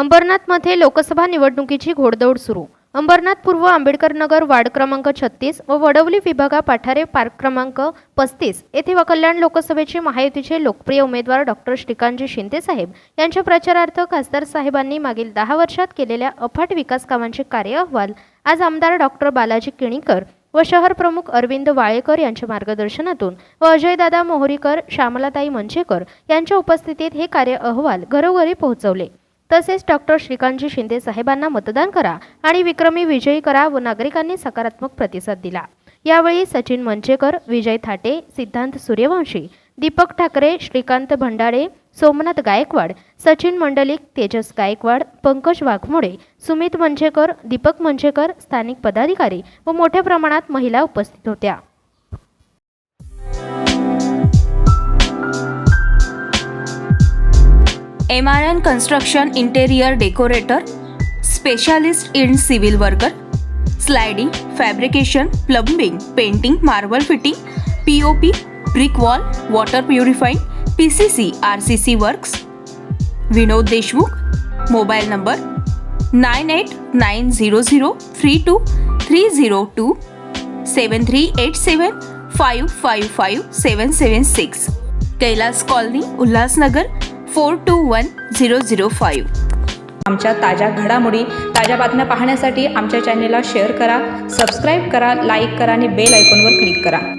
अंबरनाथमध्ये लोकसभा निवडणुकीची घोडदौड सुरू अंबरनाथ पूर्व आंबेडकर नगर वार्ड क्रमांक छत्तीस व वडवली विभागा पाठारे पार्क क्रमांक पस्तीस येथे व कल्याण लोकसभेचे महायुतीचे लोकप्रिय उमेदवार डॉक्टर श्रीकांतजी शिंदे साहेब यांच्या प्रचारार्थ खासदार साहेबांनी मागील दहा वर्षात केलेल्या अफाट विकास कामांचे कार्य अहवाल आज आमदार डॉक्टर बालाजी किणीकर व शहर प्रमुख अरविंद वाळेकर यांच्या मार्गदर्शनातून व अजयदादा मोहरीकर श्यामलाताई मंचेकर यांच्या उपस्थितीत हे कार्य अहवाल घरोघरी पोहोचवले तसेच डॉक्टर श्रीकांतजी शिंदे साहेबांना मतदान करा आणि विक्रमी विजयी करा व नागरिकांनी सकारात्मक प्रतिसाद दिला यावेळी सचिन मंचेकर विजय थाटे सिद्धांत सूर्यवंशी दीपक ठाकरे श्रीकांत भंडारे सोमनाथ गायकवाड सचिन मंडलिक तेजस गायकवाड पंकज वाघमोडे सुमित मंचेकर दीपक मंचेकर स्थानिक पदाधिकारी व मोठ्या प्रमाणात महिला उपस्थित होत्या MRN Construction Interior Decorator, Specialist in Civil Worker, Sliding, Fabrication, Plumbing, Painting, Marble Fitting, POP, Brick Wall, Water Purifying, PCC, RCC Works. Vinod Deshmukh, Mobile Number 9890032302 73875555776, Kailas Colony, Ulhasnagar. Four two one zero zero five आमच्या ताज्या घडामोडी ताज्या बातम्या पाहण्यासाठी आमच्या चॅनेलला share करा subscribe करा लाईक करा आणि बेल आयकॉनवर क्लिक करा